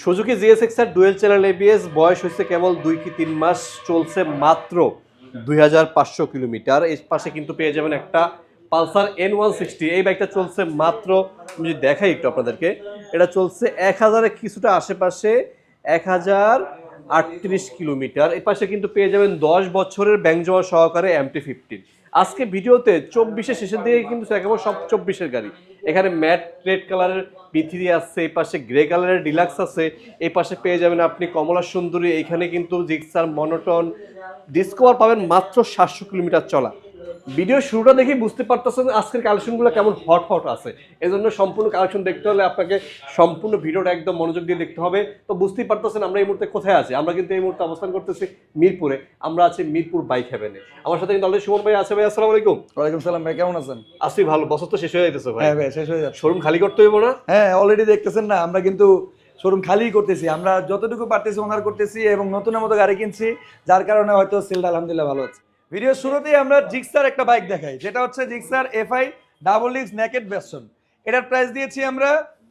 Suzuki GSX R dual channel ABS বয়স হচ্ছে কেবল দুই কি তিন মাস, চলছে মাত্র দুই হাজার পাঁচশো কিলোমিটার। এর পাশে কিন্তু পেয়ে যাবেন একটা পালসার এন ওয়ান সিক্সটি এই বাইকটা চলছে মাত্র, আমি যদি দেখাই একটু আপনাদেরকে, এটা চলছে এক হাজারের কিছুটা আশেপাশে এক হাজার আটত্রিশ কিলোমিটার। এই পাশে কিন্তু পেয়ে যাবেন দশ বছরের ব্যাংক জমা সহকারে এমটি ফিফটিন আজকে ভিডিওতে চব্বিশের শেষের দিকে কিন্তু একেবারে সব চব্বিশের গাড়ি। এখানে ম্যাট রেড কালারের বিথিরি আছে এই পাশে গ্রে কালারের ডিলাক্স আছে, এই পাশে পেয়ে যাবেন আপনি কমলা সুন্দরী। এখানে কিন্তু জিক্সার মনোটন ডিসকভার পাবেন মাত্র সাতশো কিলোমিটার চলা। ভিডিও শুরুটা দেখেই বুঝতে পারতেছেন আজকের কালেকশনগুলো কেমন হট হট আছে। এই জন্য সম্পূর্ণ কালেকশন দেখতে হলে আপনাকে সম্পূর্ণ ভিডিওটা একদম মনোযোগ দিয়ে দেখতে হবে। তো বুঝতেই পারতেছেন আমরা এই মুহূর্তে কোথায় আছি। আমরা কিন্তু এই মুহূর্তে অবস্থান করতেছি মিরপুরে। আমরা আছি মিরপুর বাইক হেভেনে আমার সাথে কিন্তু অলরেডি সুমন ভাই আছে ভাই আসসালামু আলাইকুম। ওয়ালাইকুম সালাম ভাই কেমন আছেন? আসি ভালো বছর তো শেষ হয়ে যাইতেছে ভাই। হ্যাঁ ভাই শেষ হয়ে যাচ্ছে। শোরুম খালি করতে হইব না? হ্যাঁ অলরেডি দেখতেছেন না আমরা কিন্তু শোরুম খালি করতেছি। আমরা যতটুকু পারতেছি ওনার করতেছি এবং নতুনের মতো গাড়ি কিনছি যার কারণে হয়তো সেলটা আলহামদুলিল্লাহ ভালো হচ্ছে। ভিডিও শুরুতেই আমরা জিক্সার একটা বাইক দেখাই, যেটা হচ্ছে জিক্সার এফআই ডাবল ডিক্স নেকেড ভার্সন এটার প্রাইস দিয়েছি আমরা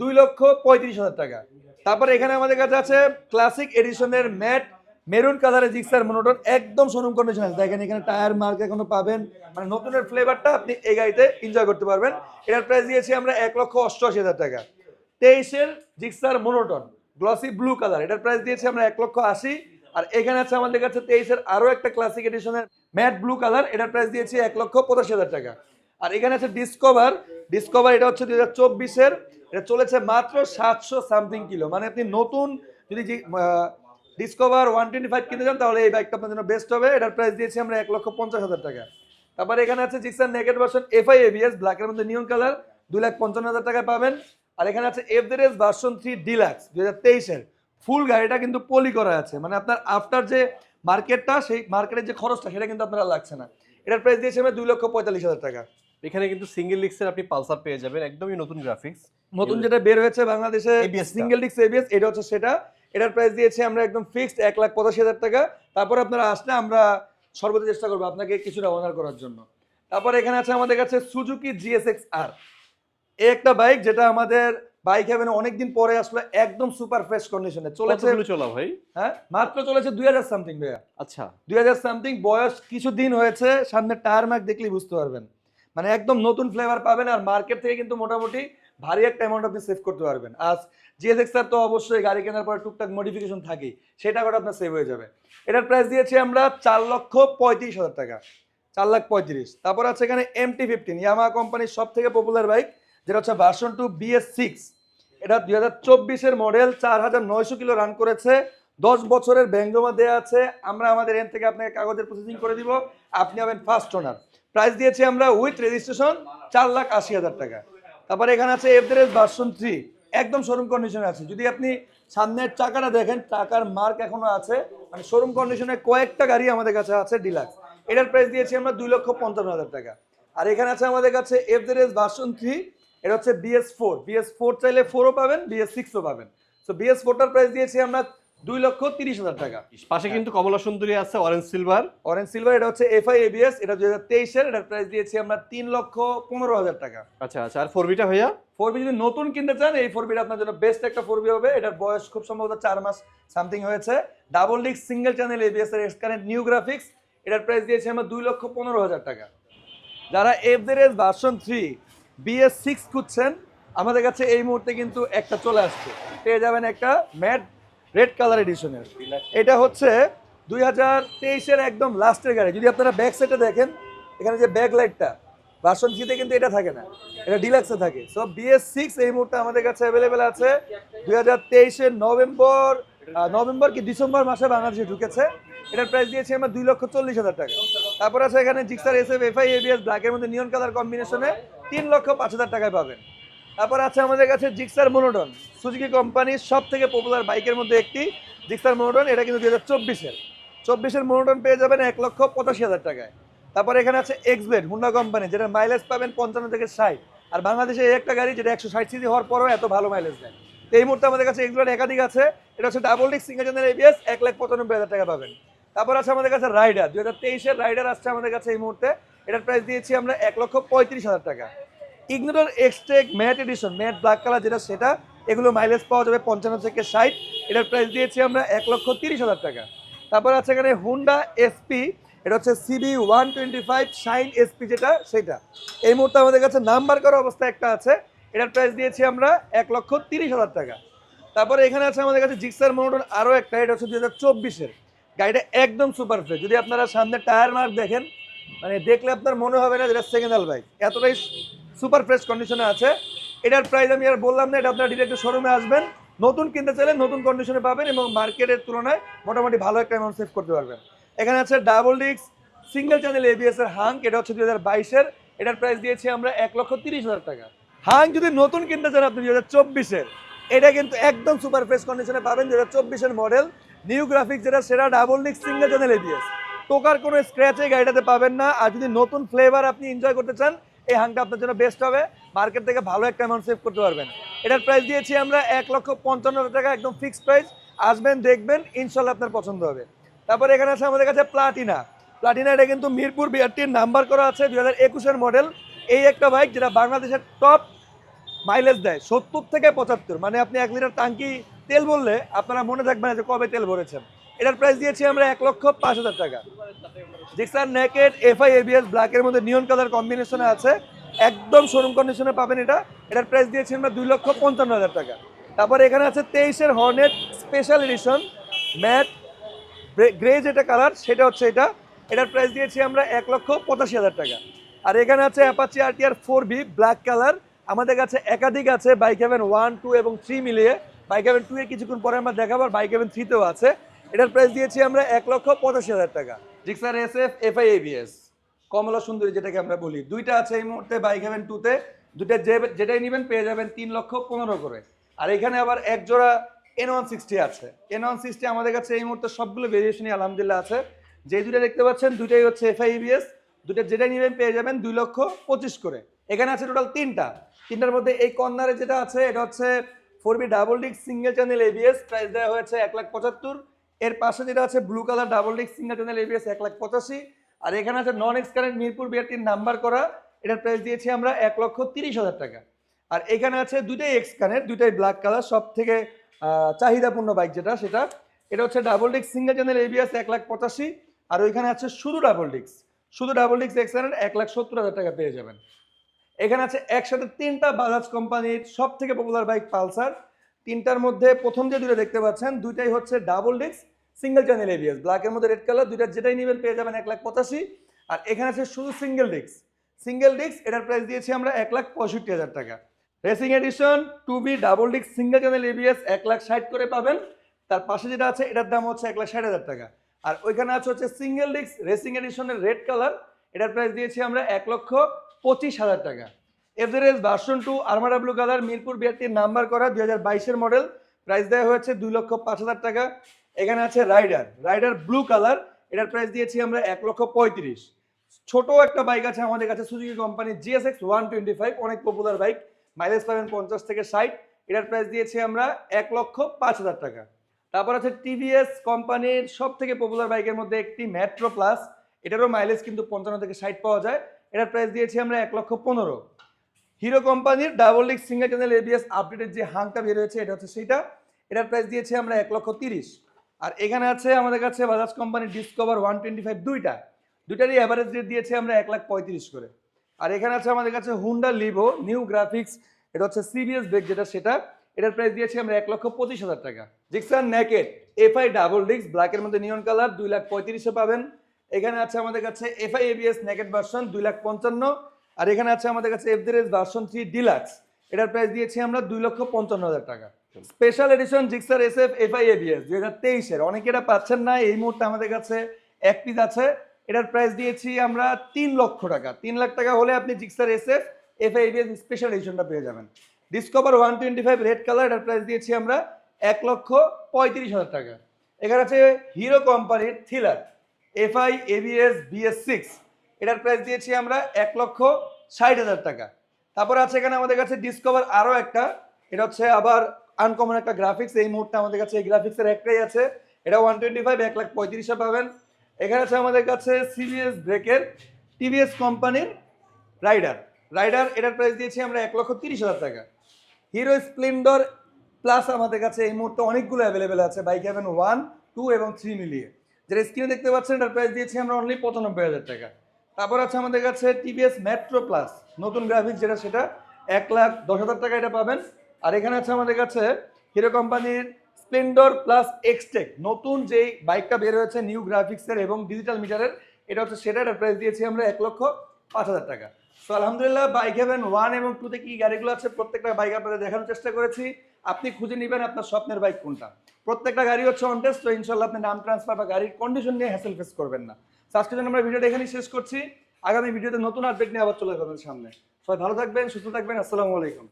দুই লক্ষ পঁয়ত্রিশ হাজার টাকা। তারপরে এখানে আমাদের কাছে আছে ক্লাসিক এডিশনের ম্যাট মেরুন কালারের জিক্সার মনোটন একদম শোরুম কন্ডিশন আছে। দেখেন এখানে টায়ার মার্ক এখনও পাবেন। মানে নতুনের ফ্লেভারটা আপনি এই গাড়িতে এনজয় করতে পারবেন। এটার প্রাইস দিয়েছি আমরা এক লক্ষ অষ্টআশি হাজার টাকা। তেইশের Gixxer monotone glossy blue colour এটার প্রাইস দিয়েছি আমরা এক লক্ষ আশি। আর এখানে আছে আমাদের কাছে তেইশের আরও একটা ক্লাসিক এডিশনের ম্যাট ব্লু কালার, এটার প্রাইস দিয়েছি এক লক্ষ পঁচাশি হাজার টাকা। আর এখানে আছে ডিসকভার ডিসকভার এটা হচ্ছে দুই হাজার চব্বিশের, এটা চলেছে মাত্র সাতশো সামথিং কিলো মানে আপনি নতুন যদি ডিসকভার ওয়ান টোয়েন্টি ফাইভ কিনতে চান, তাহলে এই বাইকটা আপনার জন্য বেস্ট হবে। এটার প্রাইস দিয়েছি আমরা এক লক্ষ পঞ্চাশ হাজার টাকা। তারপরে এখানে আছে Gixxer naked version FI ABS ব্ল্যাকের মধ্যে নিয়ন কালার দুই লাখ পঞ্চান্ন হাজার টাকায় পাবেন। আর এখানে আছে এফদেরেস ভার্সন থ্রি ডিলাক্স দুই হাজার তেইশের। ফুল গাড়িটা কিন্তু পলি করা আছে। মানে আপনার আফটার যে মার্কেটটা সেই মার্কেটের যে খরচটা সেটা কিন্তু আপনারা লাগছে না। এটার প্রাইস দিয়েছি আমরা দুই লক্ষ পঁয়তাল্লিশ হাজার টাকা। এখানে কিন্তু সিঙ্গেল লিক্সের আপনি পালসার পেয়ে যাবেন একদমই নতুন গ্রাফিক্স নতুন যেটা বের হয়েছে বাংলাদেশে সিঙ্গেল ডিস্ক এবিএস এটা হচ্ছে সেটা। এটার প্রাইস দিয়েছি আমরা একদম ফিক্সড এক লাখ পঁচাশি হাজার টাকা। তারপর আপনারা আসলে আমরা সর্বোচ্চ চেষ্টা করব আপনাকে কিছুটা অনার করার জন্য। তারপর এখানে আছে আমাদের কাছে সুজুকি জিএসএক্স আর এই একটা বাইক যেটা আমাদের বাইক হ্যাভেন অনেকদিন পরে আসলে একদম সুপার ফ্রেশ কন্ডিশনে চলেছে চলা ভাই? হ্যাঁ মাত্র চলেছে দুই হাজার সামথিং ভাইয়া। আচ্ছা। দুই হাজার সামথিং বয়স কিছুদিন হয়েছে সামনে টায়ার মার্ক দেখলেই বুঝতে পারবেন। মানে একদম নতুন ফ্লেভার পাবেন আর মার্কেট থেকে কিন্তু মোটামুটি ভারী একটা অ্যামাউন্ট আপনি সেভ করতে পারবেন। আজ জিএসএক্স তো অবশ্যই গাড়ি কেনার পরে টুকটাক মডিফিকেশন থাকেই সেই টাকাটা আপনার সেভ হয়ে যাবে। এটার প্রাইস দিয়েছি আমরা চার লক্ষ পঁয়ত্রিশ হাজার টাকা। চার লাখ পঁয়ত্রিশ। তারপর আছে এখানে এমটি ফিফটিন ইয়ামা কোম্পানির সব থেকে পপুলার বাইক যেটা হচ্ছে ভার্সন টু বিএস সিক্স এটা দুই হাজার চব্বিশের মডেল চার হাজার নয়শো কিলো রান করেছে। দশ বছরের ব্যাংক জমা দেওয়া আছে। আমরা আমাদের এন থেকে আপনাকে কাগজের প্রসেসিং করে দিব। আপনি হবেন ফার্স্ট ওনার প্রাইস দিয়েছি আমরা উইথ রেজিস্ট্রেশন চার লাখ আশি হাজার টাকা। তারপরে এখানে আছে এফদের ভার্সন থ্রি একদম শোরুম কন্ডিশনে আছে। যদি আপনি সামনের চাকাটা দেখেন, চাকার মার্ক এখনও আছে। মানে শোরুম কন্ডিশনে কয়েকটা গাড়ি আমাদের কাছে আছে ডিলাক্স এটার প্রাইস দিয়েছি আমরা দুই লক্ষ পঞ্চান্ন হাজার টাকা। আর এখানে আছে আমাদের কাছে এফদের ভার্সন থ্রি এটা হচ্ছে বিএস ফোর বিএস ফোর চাইলে ফোরও পাবেন বিএস সিক্সও পাবেন। তো বিএস ফোরটার প্রাইস দিয়েছি আমরা দুই লক্ষ তিরিশ হাজার টাকা। পাশে কিন্তু কমলা সুন্দরী আছে অরেঞ্জ সিলভার অরেঞ্জ সিলভার এটা হচ্ছে এফআই এবিএস এটা দুই হাজার তেইশের এটার প্রাইস দিয়েছি আমরা তিন লক্ষ পনেরো হাজার টাকা। আচ্ছা আচ্ছা আর ফোর বিটা ভাইয়া? ফোর বি যদি নতুন কিনতে চান এই ফোর বিটা আপনার জন্য বেস্ট একটা ফোর বি হবে। এটার বয়স খুব সম্ভবত চার মাস সামথিং হয়েছে। Double disc single channel ABS এর এক্সকারেন্ট নিউ গ্রাফিক্স এটার প্রাইস দিয়েছি আমরা দুই লক্ষ পনেরো হাজার টাকা। যারা এফদের S version three BS six খুঁজছেন, আমাদের কাছে এই মুহূর্তে কিন্তু একটা চলে আসছে। পেয়ে যাবেন একটা ম্যাট রেড কালার এডিশনের। এটা হচ্ছে দুই হাজার তেইশের একদম লাস্টের গাড়ি। যদি আপনারা ব্যাক সাইডে দেখেন, এখানে যে ব্যাক লাইটটা ভার্সন থ্রিতে কিন্তু এটা থাকে না। এটা ডিলাক্সে থাকে। সো বিএস সিক্স এই মুহূর্তে আমাদের কাছে অ্যাভেলেবেল আছে। দুই হাজার তেইশের নভেম্বর নভেম্বর কি ডিসেম্বর মাসে বাংলাদেশে ঢুকেছে। এটার প্রাইস দিয়েছি আমরা দুই লক্ষ চল্লিশ হাজার টাকা। তারপর আছে এখানে Gixxer S F FI ABS ব্ল্যাকের মধ্যে নিয়ন কালার কম্বিনেশনে তিন লক্ষ পাঁচ হাজার টাকায় পাবেন। তারপর আছে আমাদের কাছে জিক্সার মোনোটন সুজুকি কোম্পানির সব থেকে পপুলার বাইকের মধ্যে একটি জিক্সার মোনোটন এটা কিন্তু দুই হাজার চব্বিশের। চব্বিশের মোনোটন পেয়ে যাবেন এক লক্ষ পঁচাশি হাজার টাকায়। তারপর এখানে আছে এক্সব্লেড হুন্ডা কোম্পানি যেটা মাইলেজ পাবেন পঞ্চান্ন থেকে ষাট। আর বাংলাদেশে একটা গাড়ি যেটা একশো ষাট সিসি হওয়ার পরও এত ভালো মাইলেজ দেয়। এই মুহূর্তে আমাদের কাছে এক্সব্লেড একাধিক আছে। এটা হচ্ছে double disc single channel ABS এক লাখ পঁচানব্বই হাজার টাকা পাবেন। তারপর আছে আমাদের কাছে রাইডার দু হাজার তেইশের রাইডার আসছে আমাদের কাছে এই মুহূর্তে। এটার প্রাইস দিয়েছি আমরা এক লক্ষ পঁয়ত্রিশ হাজার টাকা। Ignitor Xtec matte edition matte black colour যেটা সেটা, এগুলো মাইলেজ পাওয়া যাবে পঞ্চান্ন থেকে ষাট। এটার প্রাইস দিয়েছি আমরা এক লক্ষ তিরিশ হাজার টাকা। তারপর আছে এখানে হুন্ডা এসপি এটা হচ্ছে CB one twenty five Shine SP যেটা, সেটা। এই মুহূর্তে আমাদের কাছে নাম্বার করা অবস্থা একটা আছে। এটার প্রাইস দিয়েছি আমরা এক লক্ষ তিরিশ হাজার টাকা। তারপরে এখানে আছে আমাদের কাছে জিক্সার মোটর আরও একটা, এটা হচ্ছে দু হাজার চব্বিশের। গাড়িটা একদম সুপার ফ্রেশ যদি আপনারা সামনে টায়ার মার্ক দেখেন মানে দেখলে আপনার মনে হবে না যেটা সেকেন্ড হ্যান্ড বাইক এতটাই সুপার ফ্রেশ কন্ডিশনে আছে। এটার প্রাইস আমি আর বললাম না, এটা আপনারা ডিরেক্ট শোরুমে আসবেন। নতুন কিনতে চাইলে নতুন কন্ডিশনে পাবেন এবং মার্কেটের তুলনায় মোটামুটি ভালো একটা অ্যামাউন্ট সেভ করতে পারবেন। এখানে আছে double disc single channel ABS এর হাঙ্ক এটা হচ্ছে দুই হাজার বাইশের। এটার প্রাইস দিয়েছি আমরা এক লক্ষ তিরিশ হাজার টাকা। হাঙ্ক যদি নতুন কিনতে চান আপনি দুই হাজার চব্বিশের, এটা কিন্তু একদম সুপার ফ্রেশ কন্ডিশনে পাবেন দুই হাজার চব্বিশের মডেল নিউ গ্রাফিক্স যেটা, সেটা double disc single channel ABS টোকার কোনো স্ক্র্যাচে গাড়িটাতে পাবেন না, আর যদি নতুন ফ্লেভার আপনি এনজয় করতে চান, এই হাংটা আপনার জন্য বেস্ট হবে। মার্কেট থেকে ভালো একটা অ্যামাউন্ট সেভ করতে পারবেন। এটার প্রাইস দিয়েছি আমরা এক লক্ষ পঞ্চান্ন হাজার টাকা, একদম ফিক্সড প্রাইস আসবেন, দেখবেন, ইনশাল্লাহ আপনার পছন্দ হবে। তারপর এখানে আছে আমাদের কাছে প্লাটিনা প্লাটিনা এটা কিন্তু মিরপুর বিআরটির নাম্বার করা আছে, দুই হাজার একুশের মডেল এই একটা বাইক যেটা বাংলাদেশের টপ মাইলেজ দেয়, সত্তর থেকে পঁচাত্তর। মানে আপনি এক লিটার টাঙ্কি তেল বললে আপনারা মনে থাকবেন যে কবে তেল ভরেছেন। এটার প্রাইস দিয়েছি আমরা এক লক্ষ পাঁচ হাজার টাকা। জিক্সার নেকেড এফআই এবিএস ব্ল্যাকের মধ্যে নিয়ন কালার কম্বিনেশনে আছে। একদম শোরুম কন্ডিশনে পাবেন এটা। এটার প্রাইস দিয়েছি আমরা দুই লক্ষ পঞ্চান্ন হাজার টাকা। তারপর এখানে আছে তেইশের Hornet special edition matte grey যেটা কালার সেটা হচ্ছে এটা। এটার প্রাইস দিয়েছি আমরা এক লক্ষ পঁচাশি হাজার টাকা। আর এখানে আছে অ্যাপাচি আর RTR four B black colour আমাদের কাছে একাধিক আছে বাইক হেভেন ওয়ান টু এবং থ্রি মিলিয়ে। বাইক হেভেন টু এর কিছুক্ষণ পরে আমরা দেখাবো আর বাইক হেভেন থ্রিতেও আছে। এটার প্রাইস দিয়েছি আমরা এক লক্ষ পঁচাশি হাজার টাকা। Gixxer S F FI ABS কমলা সুন্দরী যেটাকে আমরা বলি। দুইটা আছে এই মুহূর্তে বাইক হেভেন টুতে দুইটা যে, যেটাই নেবেন পেয়ে যাবেন তিন লক্ষ পনেরো করে। আর এখানে আবার এক জোড়া এন ওয়ান সিক্সটি আছে। এন ওয়ান সিক্সটি আমাদের কাছে এই মুহূর্তে সবগুলো ভেরিয়েশনই আলহামদুলিল্লাহ আছে। যে দুটো দেখতে পাচ্ছেন দুটাই হচ্ছে এফআই ইবিএস দুটো যেটাই নেবেন পেয়ে যাবেন দুই লক্ষ পঁচিশ করে। এখানে আছে টোটাল তিনটা। তিনটার মধ্যে এই কর্নারে যেটা আছে, এটা হচ্ছে four B double disc single channel ABS price দেওয়া হয়েছে এক লাখ পঁচাত্তর। এর পাশে যেটা আছে blue colour double disc single channel ABS এক লাখ পঁচাশি। আর এখানে আছে নন এক্স কারেন্ট মিরপুর বিআরটির নাম্বার করা। এটার প্রাইস দিয়েছি আমরা এক লক্ষ তিরিশ হাজার টাকা। আর এখানে আছে দুইটাই এক্স কানের দুইটাই ব্ল্যাক কালার সব থেকে চাহিদাপূর্ণ বাইক যেটা, সেটা। এটা হচ্ছে double disc single channel ABS এক লাখ পঁচাশি। আর ওইখানে আছে শুধু ডাবল ডিস্ক শুধু ডাবল ডিক্স এক্স কানের এক লাখ সত্তর হাজার টাকা পেয়ে যাবেন। এখানে আছে একসাথে তিনটা বাজাজ কোম্পানির সব থেকে পপুলার বাইক পালসার। তিনটার মধ্যে প্রথম যে দুটো দেখতে পাচ্ছেন, দুইটাই হচ্ছে double disc single channel ABS ব্ল্যাকের মধ্যে রেড কালার দুইটা যেটাই নেবেন পেয়ে যাবেন এক লাখ পঁচাশি। আর এখানে আছে শুধু সিঙ্গেল ডিস্ক সিঙ্গেল ডিস্ক এটার প্রাইস দিয়েছি আমরা এক লাখ পঁয়ষট্টি হাজার টাকা। Racing edition two B double disc single channel ABS এক লাখ ষাট করে পাবেন। তার পাশে যেটা আছে, এটার দাম হচ্ছে এক লাখ ষাট হাজার টাকা। আর ওইখানে আছে হচ্ছে সিঙ্গেল ডিস্ক রেসিং এডিশনের রেড কালার এটার প্রাইস দিয়েছি আমরা এক লক্ষ পঁচিশ হাজার টাকা। Average version two Armada blue colour Mirpur বিআরটির number করা দুই হাজার বাইশের মডেল প্রাইস দেওয়া হয়েছে দুই লক্ষ পাঁচ হাজার টাকা। এখানে আছে রাইডার রাইডার ব্লু কালার এটার প্রাইস দিয়েছি আমরা এক লক্ষ পঁয়ত্রিশ। ছোট একটা বাইক আছে আমাদের কাছে Suzuki company GSX one twenty five অনেক পপুলার বাইক মাইলেজ পাবেন পঞ্চাশ থেকে ষাট। এটার প্রাইস দিয়েছি আমরা এক লক্ষ পাঁচ হাজার টাকা। তারপর আছে টিভিএস কোম্পানির সব থেকে পপুলার বাইকের মধ্যে একটি মেট্রো প্লাস এটারও মাইলেজ কিন্তু পঞ্চান্ন থেকে ষাট পাওয়া যায়। এটার প্রাইস দিয়েছি আমরা এক লক্ষ পনেরো। হিরো কোম্পানির double disc single channel ABS আপডেটের যে হাংটা বের হয়েছে, এটা হচ্ছে সেইটা। এটার প্রাইস দিয়েছি আমরা এক লক্ষ তিরিশ। আর এখানে আছে আমাদের কাছে বাজাজ কোম্পানির ডিসকভার ওয়ান টোয়েন্টি ফাইভ দুইটা। দুইটারই অ্যাভারেজ রেট দিয়েছে আমরা এক লাখ পঁয়ত্রিশ করে। আর এখানে আছে আমাদের কাছে হুন্ডা লিভো নিউ গ্রাফিক্স এটা হচ্ছে সিবিএস ব্রেক যেটা, সেটা এটার প্রাইস দিয়েছি আমরা এক লক্ষ পঁচিশ হাজার টাকা। Gixxer naked FI double disc ব্ল্যাকের মধ্যে নিয়ন কালার দুই লাখ পঁয়ত্রিশে পাবেন। এখানে আছে আমাদের কাছে এফআই এবিএস নেকেট ভার্সন দুই লাখ পঞ্চান্ন। আর এখানে আছে আমাদের কাছে এফ এফদিরেস ভার্সন থ্রি ডিলাক্স এটার প্রাইস দিয়েছি আমরা দুই লক্ষ পঞ্চান্ন হাজার টাকা। Special edition Gixxer S F FI ABS দুই হাজার তেইশের। অনেকে এটা পাচ্ছেন না, এই মুহূর্তে আমাদের কাছে এক পিস আছে। এটার প্রাইস দিয়েছি আমরা তিন লক্ষ টাকা। তিন লাখ টাকা হলে আপনি Gixxer S F FI ABS special এডিশনটা পেয়ে যাবেন। Discover one twenty five red colour এটার প্রাইস দিয়েছি আমরা এক লক্ষ পঁয়ত্রিশ হাজার টাকা। এখানে আছে হিরো কোম্পানির Thriller FI ABS BS six এটার প্রাইস দিয়েছি আমরা এক লক্ষ ষাট হাজার টাকা। তারপর আছে এখানে আমাদের কাছে ডিসকভার আরও একটা। এটা হচ্ছে আবার আনকমন একটা গ্রাফিক্স এই মুহূর্তে আমাদের কাছে এই গ্রাফিক্সের একটাই আছে। এটা ওয়ান টোয়েন্টি ফাইভ এক লাখ পঁয়ত্রিশে পাবেন। এখানে আছে আমাদের কাছে সিবিএস ব্রেকের টিভিএস কোম্পানির রাইডার রাইডার এটার প্রাইস দিয়েছি আমরা এক লক্ষ তিরিশ হাজার টাকা। হিরো স্প্লেন্ডর প্লাস আমাদের কাছে এই মুহূর্তে অনেকগুলো অ্যাভেলেবেল আছে বাইক হ্যাভেন ওয়ান টু এবং থ্রি মিলিয়ে। যেটা স্ক্রিনে দেখতে পাচ্ছেন, এটার প্রাইস দিয়েছি আমরা অনলি পঁচানব্বই হাজার টাকা। তারপর আছে আমাদের কাছে টিভিএস মেট্রো প্লাস নতুন গ্রাফিক্স যেটা সেটা এক লাখ দশ হাজার টাকা এটা পাবেন। আর এখানে আছে আমাদের কাছে হিরো কোম্পানির স্প্লেন্ডর প্লাস এক্সটেক নতুন যেই বাইকটা বের হয়েছে নিউ গ্রাফিক্সের এবং ডিজিটাল মিটারের এটা হচ্ছে সেটা প্রাইস দিয়েছি আমরা এক লক্ষ পাঁচ হাজার টাকা। সো আলহামদুলিল্লাহ বাইক হ্যাভেন ওয়ান এবং টুতে কি গাড়িগুলো আছে, প্রত্যেকটা বাইক আপনাদের দেখানোর চেষ্টা করেছি। আপনি খুঁজে নেবেন আপনার স্বপ্নের বাইক কোনটা। প্রত্যেকটা গাড়ি হচ্ছে অন টেস্ট তো ইনশাল্লাহ আপনি নাম ট্রান্সফার বা গাড়ির কন্ডিশন নিয়ে হ্যাসেল ফেস করবেন না। আজকে জন্য আমরা ভিডিওটা এখানেই শেষ করছি। আগামী ভিডিওতে নতুন আপডেট নিয়ে আবার চলে যাবেন সামনে। সবাই ভালো থাকবেন, সুস্থ থাকবেন, আসসালামু আলাইকুম।